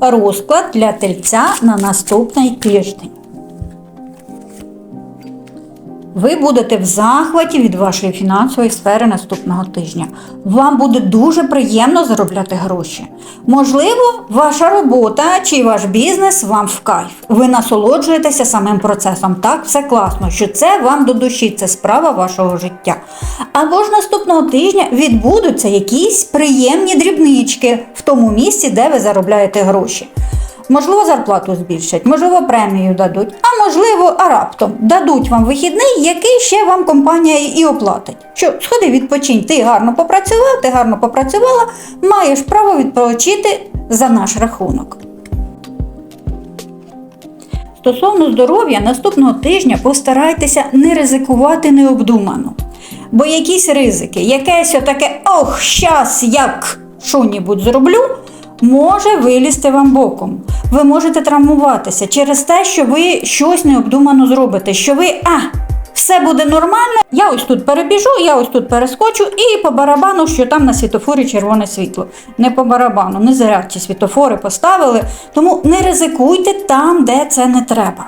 розклад для тельця на наступний тиждень. Ви будете в захваті від вашої фінансової сфери наступного тижня. Вам буде дуже приємно заробляти гроші. Можливо, ваша робота чи ваш бізнес вам в кайф. Ви насолоджуєтеся самим процесом. Так, все класно, що це вам до душі, це справа вашого життя. Або ж наступного тижня відбудуться якісь приємні дрібнички в тому місці, де ви заробляєте гроші. Можливо, зарплату збільшать, можливо, премію дадуть, а можливо, а раптом дадуть вам вихідний, який ще вам компанія і оплатить. Що, сходи, відпочинь, ти гарно попрацював, ти гарно попрацювала, маєш право відпочити за наш рахунок. Стосовно здоров'я, наступного тижня постарайтеся не ризикувати необдумано. Бо якісь ризики, якесь отаке ох, щас як що-нібудь зроблю, може вилізти вам боком. Ви можете травмуватися через те, що ви щось необдумано зробите, що ви а. Все буде нормально, я ось тут перебіжу, я ось тут перескочу і по барабану, що там на світофорі червоне світло. Не по барабану, не зря ці світофори поставили. Тому не ризикуйте там, де це не треба.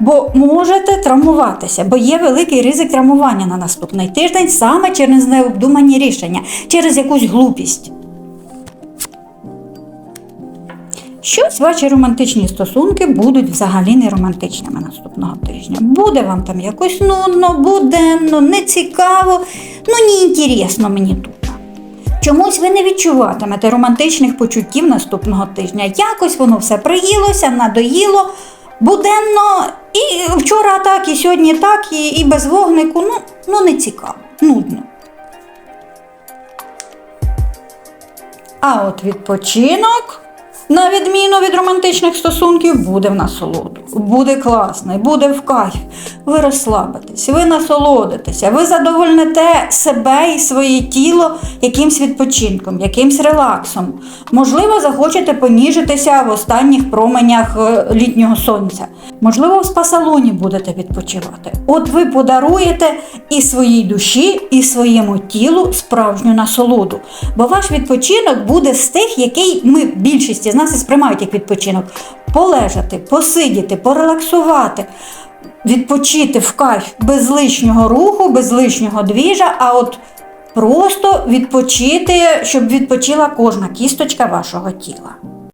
Бо можете травмуватися, бо є великий ризик травмування на наступний тиждень саме через необдумані рішення, через якусь глупість. Щось ваші романтичні стосунки будуть взагалі не романтичними наступного тижня. Буде вам там якось нудно, буденно, нецікаво, ну не інтересно мені тут. Чомусь ви не відчуватимете романтичних почуттів наступного тижня. Якось воно все приїлося, надоїло, буденно, і вчора так, і сьогодні так, і, і без вогнику. Ну, ну не цікаво, нудно. А от відпочинок, на відміну від романтичних стосунків, буде в насолоду. Буде класний, буде в кайф. Ви розслабитесь, ви насолодитеся, ви задовольните себе і своє тіло якимсь відпочинком, якимсь релаксом. Можливо, захочете поніжитися в останніх променях е, літнього сонця. Можливо, в спа-салоні будете відпочивати. От ви подаруєте і своїй душі, і своєму тілу справжню насолоду. Бо ваш відпочинок буде з тих, який ми більшість з нас і сприймають як відпочинок. Полежати, посидіти, порелаксувати, відпочити в кайф без лишнього руху, без лишнього двіжа, а от просто відпочити, щоб відпочила кожна кісточка вашого тіла.